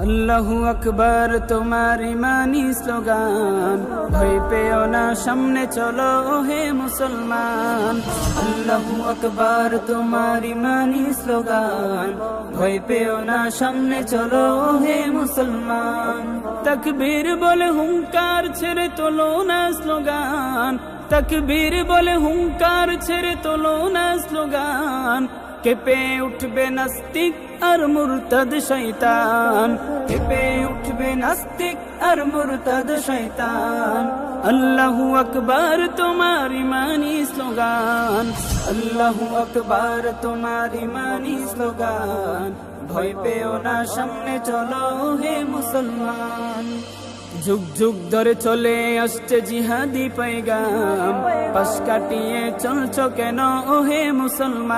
আল্লাহু আকবার, তোমার ইমানি স্লোগান। ভয় পেও না, সামনে চলো হে মুসলমান। আল্লাহু আকবার, তোমার ইমানি স্লোগান। ভয় পেও না, সামনে চলো হে মুসলমান। তকবীর বলে হুঙ্কার ছেড়ে তোলো না স্লোগান। তকবীর বলে হুঙ্কার ছেড়ে তোলো না স্লোগান। কেঁপে উঠবে নাস্তিক আর মুরতাদ শৈতান কেঁপে উঠবে নাস্তিক আর মুরতাদ শৈতান আল্লাহু আকবার, তোমার ইমানি স্লোগান। আল্লাহু আকবার, তোমার ইমানি স্লোগান। ভয় পেও না, সামনে চলো হে মুসলমান। যুগ যুগ ধরে চলে আসছে জিহাদি পাইগাম পাশ কাটিয়ে চলছো কেন ও হে মুসলমান?